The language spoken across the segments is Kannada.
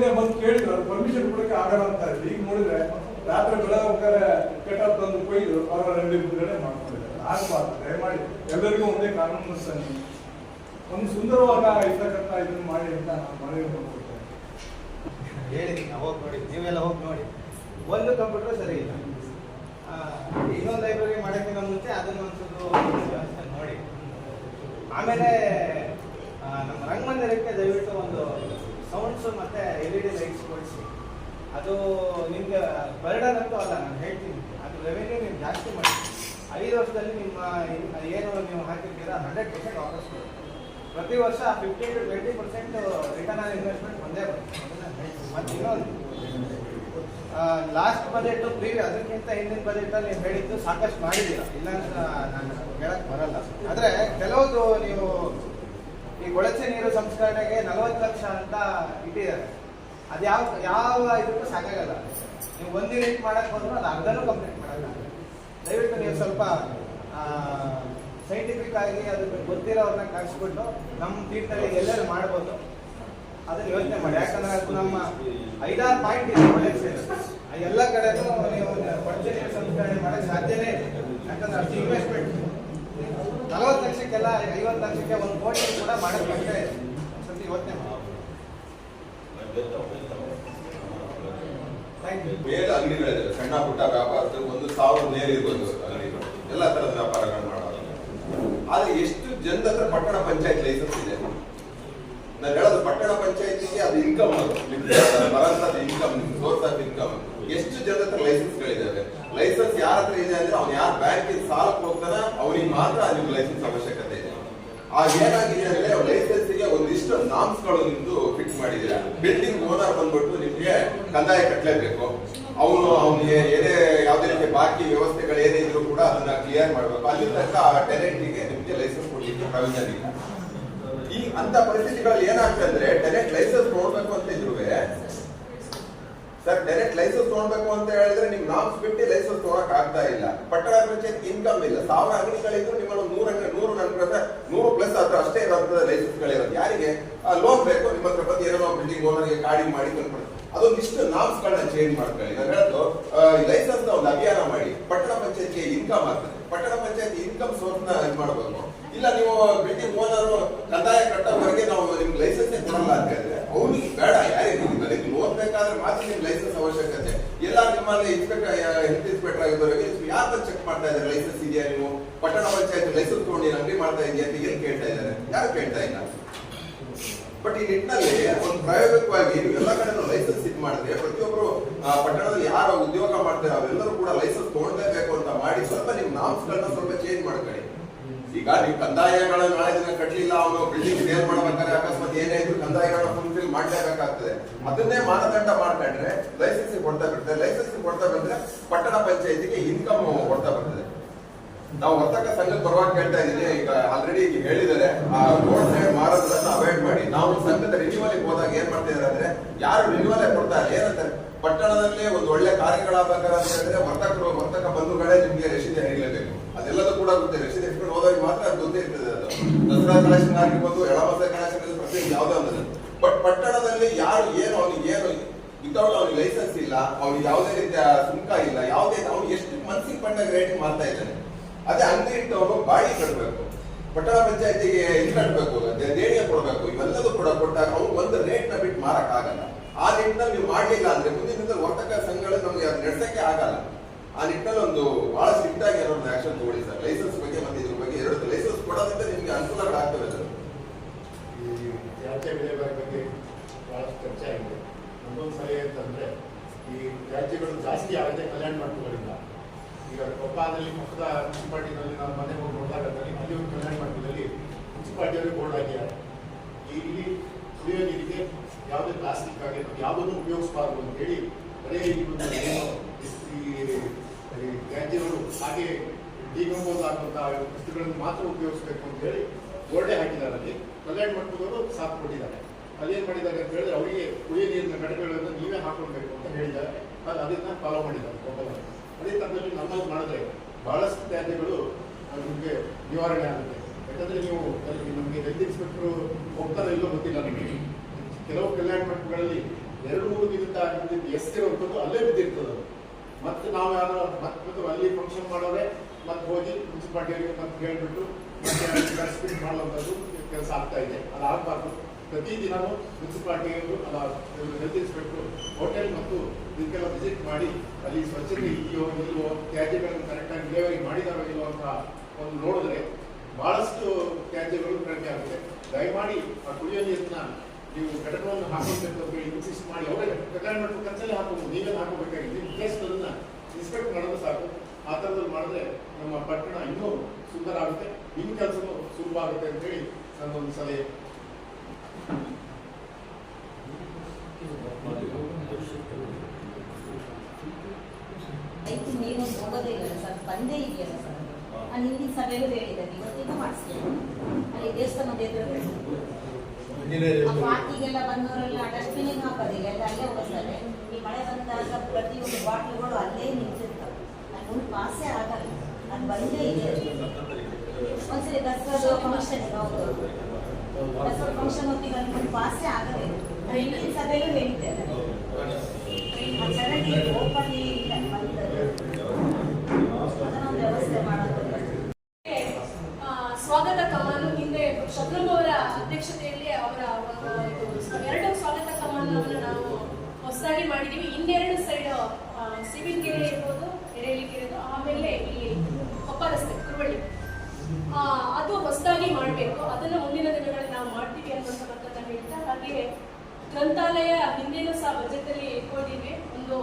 ಹಿಂದೆ ಬಂದು ಕೇಳಿದ್ರು ಅವ್ರು ಪರ್ಮಿಷನ್ ಕೊಡಕ್ಕೆ ಆಗಲ್ಲ ಅಂತ. ಈಗ ನೋಡಿದ್ರೆ ರಾತ್ರಿ ಬೆಳಗ್ಗೆ ಕೆಟ್ಟ ತಂದು ಕೊಯ್ದು ಅವರ ರೆಡಿ ಬಿಡುಗಡೆ ಮಾಡ್ಕೊಂಡಿದ್ದಾರೆ. ಆಗಬಾರ್ದು ದಯಮಾಡಿ ಎಲ್ಲರಿಗೂ ಒಂದೇ ಕಾನೂನು ಸನ್ನಿ ಒಂದು ಸುಂದರವಾದ ಇರ್ತಕ್ಕಂಥ ಇದನ್ನು ಮಾಡಿ ಅಂತ ನಾನು ಮನವಿ ಮಾಡ್ಕೊಳ್ತೇನೆ. ಹೇಳಿದ್ದೀನಿ ಹೋಗಿ ನೋಡಿ, ನೀವೆಲ್ಲ ಹೋಗಿ ನೋಡಿ. ಒಂದು ಕಂಪ್ಯೂಟರ್ ಸರಿ ಇಲ್ಲ. ಇನ್ನೊಂದು ಲೈಬ್ರರಿ ಮಾಡೋಕ್ಕಿಂತ ಮುಂಚೆ ಅದನ್ನು ಒಂದು ನೋಡಿ. ಆಮೇಲೆ ನಮ್ಮ ರಂಗಮಂದಿರಕ್ಕೆ ದಯವಿಟ್ಟು ಒಂದು ಸೌಂಡ್ಸ್ ಮತ್ತೆ ಎಲ್ ಇ ಡಿ ಲೈಟ್ಸ್ ಕೊಡಿಸಿ. ಅದು ನಿಮ್ಗೆ ಬರ್ಡನ್ ಅಂತೂ ಅಲ್ಲ, ನಾನು ಹೇಳ್ತೀನಿ ಅದು ರೆವೆನ್ಯೂ ನೀವು ಜಾಸ್ತಿ ಮಾಡಿ. ಐದು ವರ್ಷದಲ್ಲಿ ನಿಮ್ಮ ಏನು ನೀವು ಹಾಕಿರ್ತೀರ ಹಂಡ್ರೆಡ್ ಪರ್ಸೆಂಟ್ ವಾಪಸ್ ಪ್ರತಿ ವರ್ಷ fifteen to twenty percent return on investment ಒಂದೇ ಬರುತ್ತೆ. ಮತ್ತೆ ಇನ್ನೊಂದು. ಲಾಸ್ಟ್ ಬಜೆಟ್ ಪ್ರೀವಿಯಸ್ ಅದಕ್ಕಿಂತ ಹಿಂದಿನ ಬಜೆಟ್ ಅಲ್ಲಿ ನೀವು ಹೇಳಿದ್ದು ಸಾಕಷ್ಟು ಮಾಡಿದ್ದೀರಾ. ಇಲ್ಲ ಅಂತ ನಾನು ಹೇಳಕ್ ಬರಲ್ಲ. ಆದ್ರೆ ಕೆಲವೊಂದು ನೀವು ಈ ಕೊಳಚೆ ನೀರು ಸಂಸ್ಕರಣೆಗೆ ನಲವತ್ತು ಲಕ್ಷ ಅಂತ ಇಟ್ಟಿದ್ದಾರೆ. ಅದು ಯಾವ ಯಾವ ಇದಕ್ಕೂ ಸಾಕಾಗಲ್ಲ. ನೀವು ಒಂದು ಯೂನಿಟ್ ಮಾಡಕ್ಕೆ ಬಂದ್ರೂ ಅದು ಅರ್ಧನೂ ಕಂಪ್ಲೀಟ್ ಮಾಡಲ್ಲ. ದಯವಿಟ್ಟು ನೀವು ಸ್ವಲ್ಪ ಸೈಂಟಿಫಿಕ್ ಆಗಿ ಅದಕ್ಕೆ ಗೊತ್ತಿರೋರನ್ನ ಕಳಿಸ್ಬಿಟ್ಟು ನಮ್ಮ ತೀರ್ಥಲ್ಲಿ ಎಲ್ಲರೂ ಮಾಡ್ಬೋದು. ಅದನ್ನ ಯೋಚನೆ ಮಾಡಿ. ಯಾಕಂದ್ರೆ ಅದು ನಮ್ಮ ಐದಾರು ಪಾಯಿಂಟ್ ಇದೆ ಒಳ್ಳೆ ಆ ಎಲ್ಲ ಕಡೆನೂ ನೀವು ಕೊಳಚೆ ನೀರು ಸಂಸ್ಕರಣೆ ಮಾಡಕ್ ಸಾಧ್ಯನೇ ಇಲ್ಲ ಯಾಕಂದ್ರೆ ಅಷ್ಟು ಇನ್ವೆಸ್ಟ್ಮೆಂಟ್ ನಲವತ್ತು ಲಕ್ಷಕ್ಕೆಲ್ಲ ಐವತ್ತು ಲಕ್ಷಕ್ಕೆ ಒಂದು ಕೋಟಿ ಕೂಡ ಮಾಡಕ್ ಕಷ್ಟ ಇದೆ ಒಂದ್ಸತಿ ಯೋಚನೆ ಬೇರೆ ಅಂಗಡಿಗಳಿದೆ ಸಣ್ಣ ಪುಟ್ಟ ವ್ಯಾಪಾರದಲ್ಲಿ ಒಂದು ಸಾವಿರ ಮೇಲೆ ಇರ್ಬೋದು ಅಂಗಡಿಗಳು. ಎಲ್ಲ ತರದ ವ್ಯಾಪಾರಗಳು ಮಾಡೋದು ಆದ್ರೆ ಎಷ್ಟು ಜನದ ಹತ್ರ ಪಟ್ಟಣ ಪಂಚಾಯತ್ ಲೈಸೆನ್ಸ್ ಇದೆ? ನಾನು ಹೇಳೋದು ಪಟ್ಟಣ ಪಂಚಾಯತಿಗೆ ಅದು ಇನ್ಕಮ್ ಅದು. ಬರಂತದ್ದು ಇನ್ಕಮ್ ಸೋರ್ಸ್ ಆಫ್ ಇನ್ಕಮ್ ಎಷ್ಟು ಜನದ ಹತ್ರ ಲೈಸೆನ್ಸ್ ಯಾರ ಹತ್ರ ಇದೆ ಅಂದ್ರೆ ಅವ್ನು ಯಾರು ಬ್ಯಾಂಕಿಗೆ ಸಾಲಕ್ಕೆ ಹೋಗ್ತಾನ ಅವನಿಗೆ ಮಾತ್ರ ನಿಮ್ಗೆ ಲೈಸೆನ್ಸ್ ಅವಶ್ಯಕತೆ ಇದೆ ಆ ಏನಾಗಿದೆ ಅಂದ್ರೆ ಲೈಸೆನ್ಸ್ಗೆ ಒಂದಿಷ್ಟು ನಾಮ್ಸ್ಗಳು ನಿಮ್ದು ಫಿಕ್ಸ್ ಮಾಡಿದೀರ ಬಿಲ್ಡಿಂಗ್ ಓನರ್ ಬಂದ್ಬಿಟ್ಟು ನಿಮ್ಗೆ ಕಂದಾಯ ಕಟ್ಟಲೇಬೇಕು ಅವನು ಅವನಿಗೆ ಏನೇ ಯಾವುದೇ ರೀತಿ ಬಾಕಿ ವ್ಯವಸ್ಥೆಗಳು ಏನೇ ಇದ್ರು ಕೂಡ ಅದನ್ನ ಕ್ಲಿಯರ್ ಮಾಡಬೇಕು. ಅಲ್ಲಿ ತನಕ ಆ ಟೆನೆಂಟಿಗೆ ನಿಮ್ಗೆ ಲೈಸೆನ್ಸ್ ಕೊಡ್ಲಿಕ್ಕೆ ಪ್ರಯೋಜನ ಇಲ್ಲ. ಈ ಅಂತ ಪರಿಸ್ಥಿತಿಗಳಲ್ಲಿ ಏನಾಗ್ತದೆ ಅಂದ್ರೆ ಡೈರೆಕ್ಟ್ ಲೈಸೆನ್ಸ್ ಕೊಡ್ಬೇಕು ಅಂತ ಇದ್ರುವೆ ಸರ್ ಡೈರೆಕ್ಟ್ ಲೈಸೆನ್ಸ್ ತಗೊಳ್ಬೇಕು ಅಂತ ಹೇಳಿದ್ರೆ ನಿಮ್ಗೆ ನಾಮ್ಸ್ ಬಿಟ್ಟು ಲೈಸೆನ್ಸ್ ತಗೊಳಕ್ ಆಗ್ತಾ ಇಲ್ಲ. ಪಟ್ಟಣ ಪಂಚಾಯತ್ ಇನ್ಕಮ್ ಇಲ್ಲ. ಸಾವಿರ ಅಂಗಡಿಗಳಿದ್ರು ನಿಮ್ಮಲ್ಲಿ ಒಂದು ನೂರ ಅಂಗಡಿ ನೂರು ನೂರು ಪ್ಲಸ್ ಹತ್ರ ಅಷ್ಟೇ ಇರೋದ್ರ ಲೈಸೆನ್ಸ್ ಗಳಿರೋದು. ಯಾರಿಗೆ? ಲೋನ್ ಬೇಕು. ನಿಮ್ಮ ಹತ್ರ ಬಂದು ಏನೋ ಬಿಲ್ಡಿಂಗ್ ಓನರ್ಗೆ ಕಾಡಿ ಮಾಡಿ ತಂದ್ಬಿಡ್ತಾರೆ ಅದೊಂದಿಷ್ಟು ನಾಮ್ಸ್ ಗಳನ್ನ ಚೇಂಜ್ ಮಾಡ್ಕೊಳ್ಳಿ. ನಾನು ಹೇಳೋದು ಲೈಸೆನ್ಸ್ನ ಒಂದು ಅಭಿಯಾನ ಮಾಡಿ ಪಟ್ಟಣ ಪಂಚಾಯತ್ಗೆ ಇನ್ಕಮ್ ಆಗ್ತದೆ. ಪಟ್ಟಣ ಪಂಚಾಯತ್ ಇನ್ಕಮ್ ಸೋರ್ಸ್ನ ಇದು ಮಾಡಬೇಕು ಇಲ್ಲ ನೀವು ಬಿಲ್ಡಿಂಗ್ ಓನರ್ ಕಂದಾಯ ಕಟ್ಟೋವರೆಗೆ ನಾವು ನಿಮ್ಗೆ ಲೈಸೆನ್ಸ್ ಕೊಡಲ್ಲ ಅಂತ ಹೇಳಿದ್ರೆ ಅವ್ರಿಗೆ ಬೇಡ ಯಾರಿಗೆ ನನಗೆ ಲೋನ್ ಬೇಕಾದ್ರೆ ಮಾತ್ರ ನಿಮ್ಗೆ ಲೈಸೆನ್ಸ್ ಅವಶ್ಯಕತೆ ನಿಮ್ಮಲ್ಲಿ ಇನ್ಸ್ಪೆಕ್ಟರ್ ಹೆಲ್ತ್ ಇನ್ಸ್ಪೆಕ್ಟರ್ ಆಗಿದ್ದವರಿಗೆ ಯಾರು ಚೆಕ್ ಮಾಡ್ತಾ ಇದ್ದಾರೆ? ಲೈಸೆನ್ಸ್ ಇದೆಯಾ ನೀವು? ಪಟ್ಟಣ ಪಂಚಾಯತ್ ಲೈಸೆನ್ಸ್ ತಗೊಂಡು ನೀನು ಅಂಗಡಿ ಮಾಡ್ತಾ ಇದೆಯಾ? ಅಂತ ಏನು ಕೇಳ್ತಾ ಇದ್ದಾರೆ. ಯಾರು ಕೇಳ್ತಾ ಇಲ್ಲ? ಬಟ್ ಈ ನಿಟ್ಟಿನಲ್ಲಿ ಒಂದು ಪ್ರಾಯೋಗಿಕವಾಗಿ ಎಲ್ಲ ಕಡೆ ಲೈಸೆನ್ಸ್ ಇದು ಮಾಡಿದ್ರೆ ಪ್ರತಿಯೊಬ್ಬರು ಪಟ್ಟಣದಲ್ಲಿ ಯಾರು ಉದ್ಯೋಗ ಮಾಡ್ತಾರೆ, ಅವೆಲ್ಲರೂ ಕೂಡ ಲೈಸೆನ್ಸ್ ತಗೊಳ್ಬೇಕು ಅಂತ ಮಾಡಿ ಸ್ವಲ್ಪ ನಿಮ್ಮ ನಾಮ್ಸ್ಗಳನ್ನ ಸ್ವಲ್ಪ ಚೇಂಜ್ ಮಾಡ್ಕೊಳ್ಳಿ. ಈಗ ನೀವು ಕಂದಾಯಗಳ ನಾಳೆ ದಿನ ಕಟ್ಟಲಿಲ್ಲ ಅವರು ಬಿಲ್ಡಿಂಗ್ ಸೇಲ್ ಮಾಡ್ಬೇಕಾದ್ರೆ ಅಕಸ್ಮಾತ್ ಏನೇ ಇದ್ರು ಕಂದಾಯಗಳನ್ನ ಫುಲ್ಫಿಲ್ ಮಾಡಲೇಬೇಕಾಗ್ತದೆ. ಅದನ್ನೇ ಮಾನದಂಡ ಮಾಡ್ಕೊಂಡ್ರೆ ಲೈಸೆನ್ಸ್ ಕೊಡ್ತಾ ಬಿಡ್ತಾರೆ. ಲೈಸೆನ್ಸ್ ಕೊಡ್ತಾ ಬಂದ್ರೆ ಪಟ್ಟಣ ಪಂಚಾಯತಿಗೆ ಇನ್ಕಮ್ ಕೊಡ್ತಾ ಬರ್ತದೆ. ನಾವು ವರ್ತಕ ಸಂಘದ ಪರವಾಗಿ ಕೇಳ್ತಾ ಇದ್ದೀನಿ ಈಗ ಆಲ್ರೆಡಿ ಹೇಳಿದ್ದಾರೆ. ಆ ರೋಡ್ ಸೈಡ್ ಮಾರೋದನ್ನ ಅವಾಯ್ಡ್ ಮಾಡಿ. ನಾವು ಸಂಘದ ರಿನ್ಯೂವಲ್ ಹೋದಾಗ ಏನ್ ಮಾಡ್ತಾ ಇದ್ದಾರೆ ಅಂದ್ರೆ ಯಾರು ರಿನ್ಯೂವಲ್ ಕೊಡ್ತಾರೆ ಏನಂತಾರೆ? ಪಟ್ಟಣದಲ್ಲಿ ಒಂದು ಒಳ್ಳೆ ಕಾರ್ಯಗಳಾಗಬೇಕಾದ್ರೆ ವರ್ತಕರು, ವರ್ತಕ ಬಂಧುಗಳೇ ನಿಮ್ಗೆ ರಶೀದಿ ಹಿಡಿಯಲೇಬೇಕು ಅದೆಲ್ಲದೂ ಕೂಡ ಗೊತ್ತೆ ರಶೀದಿ ಹೋದಾಗ ಮಾತ್ರ ಅದು ಗೊತ್ತೇ ಇರ್ತದೆ ಅದು. ದಸರಾ ಕಲೆಕ್ಷನ್ ಆಗಿರ್ಬೋದು ಎಳಮಸ ಕಲೆಕ್ಷನ್ ಪ್ರತಿ ಯಾವ್ದೋ ಒಂದು ಬಟ್ ಪಟ್ಟಣದಲ್ಲಿ ಯಾರು ಏನು ಅವನಿಗೆ ಏನು ವಿತೌಟ್ ಅವ್ನಿಗೆ ಲೈಸೆನ್ಸ್ ಇಲ್ಲ, ಅವ್ನಿಗೆ ಯಾವುದೇ ರೀತಿಯ ಸುಂಕ ಇಲ್ಲ, ಯಾವುದೇ ಅವ್ನು ಎಷ್ಟು ಮನ್ಸಿಗೆ ಬಂದಾಗ ರೇಟ್ ಮಾಡ್ತಾ ಇದ್ದಾನೆ. ಅದೇ ಅಂಗಡಿ ಅವರು ಬಾಡಿ ಕಟ್ಟಬೇಕು ಪಟ್ಟಣ ಪಂಚಾಯತಿಗೆ ಇದು ಕಟ್ಟಬೇಕು ದೇಣಿಗೆ ಕೊಡಬೇಕು, ಇವೆಲ್ಲದೂ ಕೂಡ ಕೊಟ್ಟಾಗ ಅವ್ನು ಒಂದು ರೇಟ್ನ ಬಿಟ್ಟು ಮಾರಕ್ ಆಗಲ್ಲ. ಆ ನಿಟ್ಟಿನಲ್ಲಿ ನೀವು ಮಾಡಲಿಲ್ಲ ಅಂದ್ರೆ ಮುಂದಿನ ವರ್ತಕ ಸಂಘಗಳು ನಮಗೆ ಅದು ನಡೆಸಕ್ಕೆ ಆಗಲ್ಲ. ಆ ನಿಟ್ಟಿನಲ್ಲಿ ಒಂದು ಬಹಳ ಸ್ಟ್ರಿಕ್ಟ್ ಆಗಿ ಆಕ್ಷನ್ ತಗೊಳ್ಳಿ ಸರ್ ಲೈಸೆನ್ಸ್ ಬಗ್ಗೆ ಮತ್ತೆ ಇದ್ರ ಬಗ್ಗೆ ಎರಡು ಲೈಸೆನ್ಸ್ ಕೊಡೋದ್ರಿಂದ ನಿಮ್ಗೆ ಅನುಕೂಲಗಳಾಗ್ತವೆ ಸರ್ ಈ ತ್ಯಾಜ್ಯ ವಿಲೇವಾರಿ ಬಗ್ಗೆ ಬಹಳಷ್ಟು ಚರ್ಚೆ ಆಗಿದೆ ನಮ್ಮೊಂದು ಸಲಹೆ ಅಂತಂದ್ರೆ ಈ ತ್ಯಾಜ್ಯಗಳು ಜಾಸ್ತಿ ಆಗುತ್ತೆ ಕಲ್ಯಾಣ ಮಂಟಪಗಳಿಂದ ಈಗ ಕೊಪ್ಪದಲ್ಲಿ ಪಕ್ಕದ ಮುನ್ಸಿಪಾಲ್ಟಿನಲ್ಲಿ ನಾವು ಮನೆ ಹೋಗಿ ನೋಡಿದಾಗ ಅಲ್ಲಿ ಒಂದು ಕಲ್ಯಾಣ ಮಂಟಪದಲ್ಲಿ ಮುನ್ಸಿಪಾಲ್ಟಿಯವರು ಬೋರ್ಡ್ ಹಾಕಿದ್ದಾರೆ ಇಲ್ಲಿ ಕುಡಿಯೋ ನೀರಿಗೆ ಯಾವುದೇ ಪ್ಲಾಸ್ಟಿಕ್ ಆಗಿ ಯಾವುದನ್ನು ಉಪಯೋಗಿಸಬಾರ್ದು ಅಂತ ಹೇಳಿ ಬರೀ ಈ ಒಂದು ತ್ಯಾಜ್ಯಗಳು ಹಾಗೆ ಡಿಕಂಪೋಸ್ ಆಗುವಂತಹ ವಸ್ತುಗಳನ್ನು ಮಾತ್ರ ಉಪಯೋಗಿಸಬೇಕು ಅಂತ ಹೇಳಿ ಬೋರ್ಡೇ ಹಾಕಿದ್ದಾರೆ ಅಲ್ಲಿ. ಕಲ್ಯಾಣ ಮಂಟಪದವರು ಸಾಥ್ ಕೊಟ್ಟಿದ್ದಾರೆ. ಅದೇನ್ ಮಾಡಿದ್ದಾರೆ ಅಂತ ಹೇಳಿದ್ರೆ ಅವರಿಗೆ ಕುಡಿಯೋ ನೀರಿನ ಘಟಕಗಳನ್ನು ನೀವೇ ಹಾಕೊಳ್ಬೇಕು ಅಂತ ಹೇಳಿದ್ದಾರೆ. ಅದು ಅದನ್ನ ಫಾಲೋ ಮಾಡಿದ್ದಾರೆ ಅದೇ ಥರದಲ್ಲಿ ನಮ್ಮಲ್ಲಿ ಮಾಡಿದ್ರೆ ಬಹಳಷ್ಟು ತ್ಯಾಜ್ಯಗಳು ನಿಮಗೆ ನಿವಾರಣೆ ಆಗುತ್ತೆ. ಯಾಕಂದ್ರೆ ನೀವು ಅಲ್ಲಿ ನಮಗೆ ಹೆಲ್ತ್ ಇನ್ಸ್ಪೆಕ್ಟರ್ ಹೋಗ್ತಾರೆ ಇಲ್ಲೋ ಗೊತ್ತಿಲ್ಲ ನಮಗೆ. ಕೆಲವು ಕಲ್ಯಾಣ ಮಂಟಪಗಳಲ್ಲಿ ಎರಡು, ಮೂರು ದಿನದ ಎಷ್ಟಿರುವಂಥದ್ದು ಅಲ್ಲೇ ಬಿದ್ದಿರ್ತದೆ ಮತ್ತೆ ನಾವು ಯಾರೋ ಮತ್ತೆ ಅಲ್ಲಿ ಫಂಕ್ಷನ್ ಮಾಡೋರೆ, ಮತ್ತೆ ಹೋಗಿ ಮುನ್ಸಿಪಾಲ್ಟಿಯವರಿಗೆ ಮತ್ತೆ ಹೇಳ್ಬಿಟ್ಟು ಮತ್ತೆ ಮಾಡುವಂಥದ್ದು ಕೆಲಸ ಆಗ್ತಾ ಇದೆ. ಅದು ಆಗಬಾರ್ದು ಪ್ರತಿದಿನವೂ ಮುನ್ಸಿಪಾಲ್ಟಿಯವರು ಅಲ್ಲ ಹೆಲ್ತ್ ಇನ್ಸ್ಪೆಕ್ಟರ್ ಹೋಟೆಲ್ ಮತ್ತು ಇದಕ್ಕೆಲ್ಲ ವಿಸಿಟ್ ಮಾಡಿ, ಅಲ್ಲಿ ಸ್ವಚ್ಛತೆ ಇದೆಯೋ ಇಲ್ವೋ, ತ್ಯಾಜ್ಯಗಳನ್ನು ಕರೆಕ್ಟಾಗಿ ಡಿಲಿವರಿ ಮಾಡಿದಾರೋ ಇಲ್ವೋ ಅಂತ ಒಂದು ನೋಡಿದ್ರೆ ಬಹಳಷ್ಟು ತ್ಯಾಜ್ಯಗಳು ಕಡಿಮೆ ಆಗುತ್ತೆ. ದಯಮಾಡಿ ಆ ಕುಡಿಯೋ ನೀರನ್ನ ನೀವು ಘಟಕವನ್ನು ಹಾಕಬೇಕು ಅಂತ ಹೇಳಿ ಇನ್ಸಿಸ್ಟ್ ಮಾಡಿ, ಅವರೇ ಪ್ರಕರಣ ಖರ್ಚಲ್ಲಿ ಹಾಕಬಹುದು ನೀವೇ ಹಾಕಬೇಕಾಗಿದೆ. ಅದನ್ನು ಅದನ್ನ ಇನ್ಸ್ಪೆಕ್ಟ್ ಮಾಡೋದು ಸಾಕು. ಆ ಥರದಲ್ಲಿ ಮಾಡಿದ್ರೆ ನಮ್ಮ ಪಟ್ಟಣ ಇನ್ನೂ ಸುಂದರ ಆಗುತ್ತೆ. ನಿಮ್ಮ ಕೆಲಸವೂ ಸುಲಭ ಆಗುತ್ತೆ ಅಂತ ಹೇಳಿ ನನ್ನೊಂದು ಸಲಹೆ. ನೀನು ಹೋಗೋದೇ ಇಲ್ಲ ಸರ್. ಬಂದೇ ಇದೆಯಲ್ಲ ಸರ್ ಅಲ್ಲಿ ಹಿಂದಿನ ಸಭೆಯಲ್ಲೂ ಹೇಳಿದ್ದಾರೆ. ಇವತ್ತಿಗೂ ಅಲ್ಲಿ ದೇವಸ್ಥಾನದ ಪಾರ್ಟಿಗೆಲ್ಲ ಬಂದವರೆಲ್ಲ ಡಸ್ಟ್ಬಿನಿಗೆ ಹಾಕೋದಿಲ್ಲ ಎಲ್ಲ ಅಲ್ಲೇ ಈ ಮಳೆ ಬಂದಾಗ ಪ್ರತಿಯೊಂದು ಬಾಟ್ಲುಗಳು ಅಲ್ಲೇ ನಿಂತಿರ್ತವೆ. ಮುಂದೆ ಪಾಸೇ ಆಗಲ್ಲ. ನಾನು ಬಂದೇ ಇದೆ. ಒಂದ್ಸರಿ ದಸರಾದ ಫಂಕ್ಷನ್ ಹೌದು ದಸರಾ ಫಂಕ್ಷನ್ ಹೊತ್ತಿಗೆ ಮುಂದೆ ಪಾಸೇ ಆಗದೇ ಅದು ಹಿಂದಿನ ಸಭೆಯಲ್ಲೂ ಹೇಳಿದ್ದಾರೆ ಚರಂಡಿ ಓಪನ್ ಇಲ್ಲ ಅದನ್ನೊಂದು ವ್ಯವಸ್ಥೆ ಮಾಡೋದು ಸ್ವಾಗತ ಕಮಾನು ಹಿಂದೆ ಶಬ್ನಂ ಅವರ ಅಧ್ಯಕ್ಷತೆಯಲ್ಲಿ ಅವರ ಒಂದು ಎರಡು ಸ್ವಾಗತ ಕಮಾನವನ್ನು ನಾವು ಹೊಸದಾಗಿ ಮಾಡಿದೀವಿ ಇನ್ನೆರಡು ಸೈಡ್ ಸಿವಿಲ್ ಕೆರೆ ಇರ್ಬೋದು ಎರೆಹಳ್ಳಿ ಕೆರೆ ಆಮೇಲೆ ಇಲ್ಲಿ ಕೊಪ್ಪ ರಸ್ತೆ ಕುರುವಳ್ಳಿ ಅದು ಹೊಸದಾಗಿ ಮಾಡಬೇಕು. ಅದನ್ನು ಮುಂದಿನ ದಿನಗಳಲ್ಲಿ ನಾವು ಮಾಡ್ತೀವಿ ಅನ್ನುವಂಥ ಹೇಳ್ತಾ, ಹಾಗೆ ಗ್ರಂಥಾಲಯ ಹಿಂದೆನೂ ಸಹ ಬಜೆಟಲ್ಲಿ ಇಟ್ಕೊಂಡಿದ್ವಿ. ಒಂದು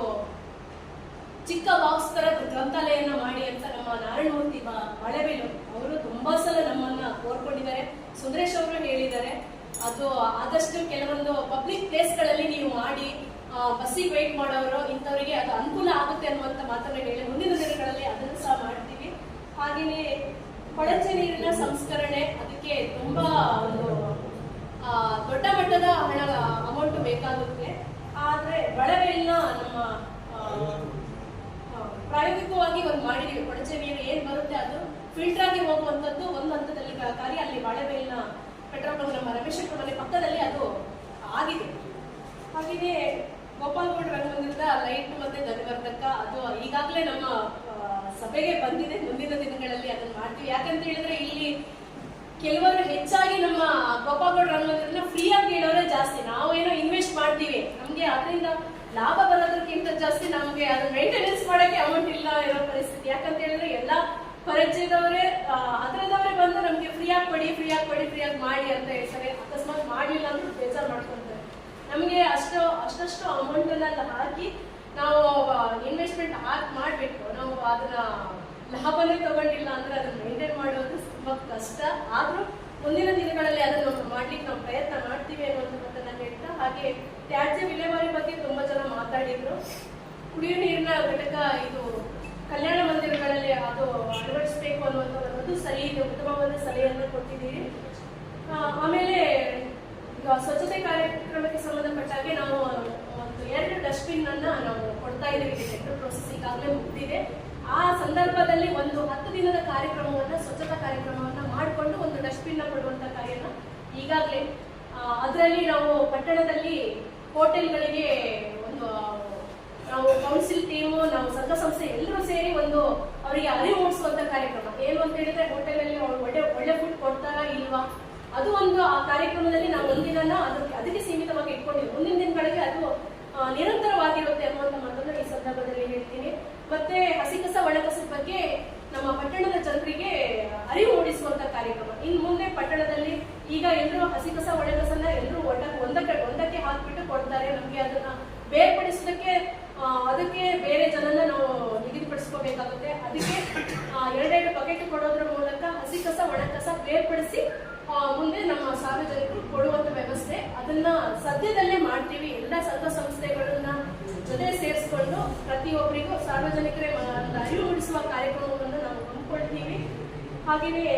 ಚಿಕ್ಕ ಬಾಕ್ಸ್ ತರ ಗ್ರಂಥಾಲಯನ ಮಾಡಿ ಅಂತ ನಮ್ಮ ನಾರಾಯಣಮೂರ್ತಿ ಮಳೆಬೇಲು ಅವರು ತುಂಬಾ ಸಲ ನಮ್ಮನ್ನ ಕೋರ್ಕೊಂಡಿದ್ದಾರೆ. ಸುಂದರೇಶ್ ಅವರು ಹೇಳಿದ್ದಾರೆ, ಅದು ಆದಷ್ಟು ಕೆಲವೊಂದು ಪಬ್ಲಿಕ್ ಪ್ಲೇಸ್ಗಳಲ್ಲಿ ನೀವು ಮಾಡಿ ಬಸ್ಸಿಗೆ ವೇಟ್ ಮಾಡೋರು, ಇಂಥವರಿಗೆ ಅದು ಅನುಕೂಲ ಆಗುತ್ತೆ ಅನ್ನುವಂಥ ಮಾತನ್ನ ಹೇಳಿ ಮುಂದಿನ ದಿನಗಳಲ್ಲಿ ಅದನ್ನು ಸಹ ಮಾಡ್ತೀವಿ. ಹಾಗೆಯೇ ಕೊಳಚೆ ನೀರಿನ ಸಂಸ್ಕರಣೆ, ಅದಕ್ಕೆ ತುಂಬಾ ಒಂದು ದೊಡ್ಡ ಮಟ್ಟದ ಹಣ ಅಮೌಂಟ್ ಬೇಕಾಗುತ್ತೆ. ಆದ್ರೆ ಬಳವೆಯನ್ನ ನಮ್ಮ ಪ್ರಾಯೋಗಿಕವಾಗಿ ಒಂದು ಮಾಡಿದೀವಿ. ಕೊಳಚೆ ನೀರು ಏನ್ ಬರುತ್ತೆ ಅದು? ಫಿಲ್ಟರ್ ಆಗಿ ಹೋಗುವಂತದ್ದು ಒಂದು ಹಂತದಲ್ಲಿ ಕಾರ್ಯ ಅಲ್ಲಿ ಬಾಳೆಬೆಲ್ನ ಪೆಟ್ರೋಲ್ ಬಂಕ್ ನಮ್ಮ ರಮೇಶ್ ಮನೆ ಪಕ್ಕದಲ್ಲಿ ಅದು ಆಗಿದೆ. ಹಾಗೆಯೇ ಗೋಪಾಲ್ ಗೌಡ ರಂಗಮಂದಿರದ ಲೈಟ್ ಮತ್ತೆ ಧ್ವನಿವರ್ಧಕ ಅದು ಈಗಾಗಲೇ ನಮ್ಮ ಸಭೆಗೆ ಬಂದಿದೆ. ಮುಂದಿನ ಅದನ್ನ ಮಾಡ್ತೀವಿ. ಯಾಕಂತ ಹೇಳಿದ್ರೆ ಇಲ್ಲಿ ಕೆಲವರು ಹೆಚ್ಚಾಗಿ ನಮ್ಮ ಗೋಪಾಲ್ಗೌಡ ರಂಗಮಂದಿರನ ಫ್ರೀ ಆಗಿ ಹೇಳೋರೇ ಜಾಸ್ತಿ. ನಾವೇನೋ ಇನ್ವೆಸ್ಟ್ ಮಾಡ್ತೀವಿ. ನಮ್ಗೆ ಅದರಿಂದ ಲಾಭ ಬರೋದಕ್ಕಿಂತ ಜಾಸ್ತಿ ನಮ್ಗೆ ಅದನ್ನ ಮೇಂಟೆನೆನ್ಸ್ ಮಾಡಕ್ಕೆ ಅಮೌಂಟ್ ಇಲ್ಲ ಇರೋ ಪರಿಸ್ಥಿತಿ. ಯಾಕಂತ ಹೇಳಿದ್ರೆ ಎಲ್ಲ ಪರಿಚಯದವರೇ ಅದರದವರೇ ಬಂದು ನಮ್ಗೆ ಫ್ರೀ ಆಗಿ ಕೊಡಿ ಫ್ರೀ ಆಗಿ ಕೊಡಿ ಫ್ರೀ ಆಗಿ ಮಾಡಿ ಅಂತ ಹೇಳ್ತಾರೆ ಅಕಸ್ಮಾತ್ ಮಾಡಲಿಲ್ಲ ಅಂದ್ರೆ ಬೇಜಾರು ಮಾಡ್ಕೊಂತಾರೆ. ನಮಗೆ ಅಷ್ಟು, ಅಷ್ಟಷ್ಟು ಅಮೌಂಟ್ ಅನ್ನ ಹಾಕಿ ನಾವು ಇನ್ವೆಸ್ಟ್ಮೆಂಟ್ ಹಾಕಿ ಮಾಡ್ಬೇಕು. ನಾವು ಅದನ್ನ ಲಾಭನೇ ತಗೊಂಡಿಲ್ಲ ಅಂದ್ರೆ ಅದನ್ನ ಮೇಂಟೈನ್ ಮಾಡೋದು ತುಂಬಾ ಕಷ್ಟ. ಆದ್ರೂ ಮುಂದಿನ ದಿನಗಳಲ್ಲಿ ಅದನ್ನು ಮಾಡ್ಲಿಕ್ಕೆ ನಾವು ಪ್ರಯತ್ನ ಮಾಡ್ತೀವಿ ಅನ್ನುವಂಥದ್ದನ್ನ ಹೇಳ್ತಾ, ಹಾಗೆ ತ್ಯಾಜ್ಯ ವಿಲೇವಾರಿ ಬಗ್ಗೆ ತುಂಬಾ ಜನ ಮಾತಾಡಿದ್ರು. ಕುಡಿಯುವ ನೀರಿನ ಘಟಕ ಇದು ಕಲ್ಯಾಣ ಮಂದಿರಗಳಲ್ಲಿ ಅದು ಅಳವಡಿಸಬೇಕು ಅನ್ನುವಂಥದ್ದು ಸರಿ ಇದೆ, ಉತ್ತಮವಾದ ಸಲಹೆಯನ್ನು ಕೊಟ್ಟಿದ್ದೀರಿ. ಆಮೇಲೆ ಸ್ವಚ್ಛತೆ ಕಾರ್ಯಕ್ರಮಕ್ಕೆ ಸಂಬಂಧಪಟ್ಟ ಹಾಗೆ ನಾವು ಒಂದು ಎರಡು ಡಸ್ಟ್ಬಿನ್ ಅನ್ನ ನಾವು ಕೊಡ್ತಾ ಇದ್ದೀವಿ. ಟೆಂಡರ್ ಪ್ರೊಸೆಸ್ ಈಗಾಗಲೇ ಮುಗಿದಿದೆ. ಆ ಸಂದರ್ಭದಲ್ಲಿ ಒಂದು ಹತ್ತು ದಿನದ ಕಾರ್ಯಕ್ರಮವನ್ನ, ಸ್ವಚ್ಛತಾ ಕಾರ್ಯಕ್ರಮವನ್ನ ಮಾಡಿಕೊಂಡು ಒಂದು ಡಸ್ಟ್ಬಿನ್ ಕೊಡುವಂತ ಕಾರ್ಯನ ಈಗಾಗಲೇ ಅದರಲ್ಲಿ ನಾವು ಪಟ್ಟಣದಲ್ಲಿ ಹೋಟೆಲ್ಗಳಿಗೆ ಒಂದು ನಾವು ಕೌನ್ಸಿಲ್ ಟೀಮು ನಾವು ಸಂಘ ಸಂಸ್ಥೆ ಎಲ್ಲರೂ ಸೇರಿ ಒಂದು ಅವರಿಗೆ ಅರಿವು ಮೂಡಿಸುವಂತ ಕಾರ್ಯಕ್ರಮ. ಏನು ಅಂತ ಹೇಳಿದ್ರೆ ಹೋಟೆಲ್ ಅಲ್ಲಿ ಒಳ್ಳೆ ಒಳ್ಳೆ ಫುಡ್ ಕೊಡ್ತಾರಾ ಇಲ್ವಾ? ಅದು ಒಂದು ಆ ಕಾರ್ಯಕ್ರಮದಲ್ಲಿ ನಾವು ಒಂದಿನ ಅದಕ್ಕೆ ಅದಕ್ಕೆ ಸೀಮಿತವಾಗಿ ಇಟ್ಕೊಂಡಿದ್ವಿ. ಮುಂದಿನ ದಿನಗಳಿಗೆ ಅದು ನಿರಂತರವಾಗಿರುತ್ತೆ ಅನ್ನುವಂತ ಮಾತನ್ನ ಈ ಸಂದರ್ಭದಲ್ಲಿ ಹೇಳ್ತೀನಿ. ಮತ್ತೆ ಹಸಿ ಕಸ ಒಣ ಕಸದ ಬಗ್ಗೆ ನಮ್ಮ ಪಟ್ಟಣದ ಜನರಿಗೆ ಅರಿವು ಮೂಡಿಸುವಂತ ಕಾರ್ಯಕ್ರಮ. ಇನ್ನು ಮುಂದೆ ಪಟ್ಟಣದಲ್ಲಿ ಈಗ ಎಲ್ಲರೂ ಹಸಿ ಕಸ ಒಣ ಕಸನ ಎಲ್ಲರೂ ಒಟ್ಟ ಒಂದಕ್ಕೆ ಒಂದಕ್ಕೆ ಹಾಕ್ಬಿಟ್ಟು ಕೊಡ್ತಾರೆ. ನಮ್ಗೆ ಅದನ್ನ ಬೇರ್ಪಡಿಸೋದಕ್ಕೆ ಅದಕ್ಕೆ ಬೇರೆ ಜನನ ನಾವು ನಿಗದಿಪಡಿಸ್ಕೋಬೇಕಾಗುತ್ತೆ. ಅದಕ್ಕೆ ಎರಡೆರಡು ಬಕೆಟ್ ಕೊಡೋದ್ರ ಮೂಲಕ ಹಸಿ ಕಸ ಒಣ ಕಸ ಬೇರ್ಪಡಿಸಿ ಮುಂದೆ ನಮ್ಮ ಸಾರ್ವಜನಿಕರು ಕೊಡುವಂತ ವ್ಯವಸ್ಥೆ ಅದನ್ನ ಸದ್ಯದಲ್ಲೇ ಮಾಡ್ತೀವಿ. ಎಲ್ಲ ಸಂಘ ಸಂಸ್ಥೆಗಳನ್ನ ಜೊತೆ ಸೇರಿಸ್ಕೊಂಡು ಪ್ರತಿಯೊಬ್ಬರಿಗೂ ಸಾರ್ವಜನಿಕರೇ ಅರಿವು ಮೂಡಿಸುವ ಕಾರ್ಯಕ್ರಮವನ್ನು ನಾವು ಹಮ್ಮಿಕೊಳ್ತೀವಿ. ಹಾಗೆಯೇ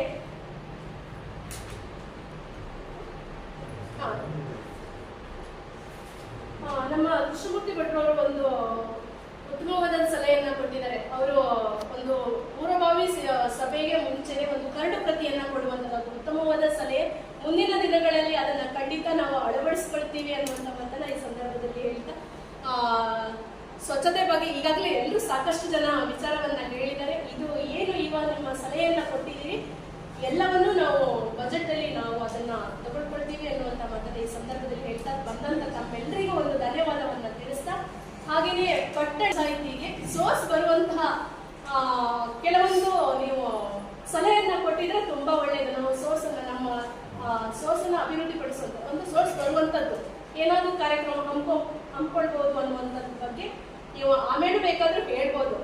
ನಮ್ಮ ಕೃಷ್ಣಮೂರ್ತಿ ಭಟ್ರು ಅವರು ಒಂದು ಉತ್ತಮವಾದ ಸಲಹೆಯನ್ನ ಕೊಟ್ಟಿದ್ದಾರೆ. ಅವರು ಒಂದು ಪೂರ್ವಭಾವಿ ಸಭೆಗೆ ಮುಂಚೆನೆ ಒಂದು ಕರಡು ಪ್ರತಿಯನ್ನ ಕೊಡುವಂತದ್ದು ಉತ್ತಮವಾದ ಸಲಹೆ. ಮುಂದಿನ ದಿನಗಳಲ್ಲಿ ಅದನ್ನ ಖಂಡಿತ ನಾವು ಅಳವಡಿಸ್ಕೊಳ್ತೀವಿ ಅನ್ನುವಂಥ ಮಾತನ್ನ ಈ ಸಂದರ್ಭದಲ್ಲಿ ಹೇಳ್ತಾ ಸ್ವಚ್ಛತೆ ಬಗ್ಗೆ ಈಗಾಗಲೇ ಎಲ್ಲರೂ ಸಾಕಷ್ಟು ಜನ ವಿಚಾರವನ್ನ ಹೇಳಿದ್ದಾರೆ. ಇದು ಏನು ಇವಾಗ ನಿಮ್ಮ ಸಲಹೆಯನ್ನ ಕೊಟ್ಟಿದ್ದೀರಿ? ಎಲ್ಲವನ್ನೂ ನಾವು ಬಜೆಟ್ ಅಲ್ಲಿ ನಾವು ಅದನ್ನ ತಗೊಳ್ಕೊಳ್ತೀವಿ ಅನ್ನುವಂತ ಮಾತನ್ನ ಈ ಸಂದರ್ಭದಲ್ಲಿ ಹೇಳ್ತಾ ಬಂದಂತ ತಮ್ಮೆಲ್ಲರಿಗೂ ಒಂದು ಧನ್ಯವಾದವನ್ನ ತಿಳಿಸ್ತಾ, ಹಾಗೆಯೇ ಪಟ್ಟ ಸಾಹಿತಿಗೆ ಸೋರ್ಸ್ ಬರುವಂತಹ ಕೆಲವೊಂದು ನೀವು ಸಲಹೆಯನ್ನ ಕೊಟ್ಟಿದ್ರೆ ತುಂಬಾ ಒಳ್ಳೆಯದು ನಾವು ಸೋರ್ಸ್ ಅನ್ನ ನಮ್ಮ ಸೋರ್ಸ್ ಅನ್ನ ಅಭಿವೃದ್ಧಿಪಡಿಸುವಂತ, ಒಂದು ಸೋರ್ಸ್ ಬರುವಂತದ್ದು. ಏನಾದ್ರೂ ಕಾರ್ಯಕ್ರಮ ಹಮ್ಕೊ ಹಮ್ಕೊಳ್ಬಹುದು ಅನ್ನುವಂಥದ್ರ ಬಗ್ಗೆ ನೀವು ಆಮೇಲೆ ಬೇಕಾದ್ರೂ ಹೇಳ್ಬೋದು.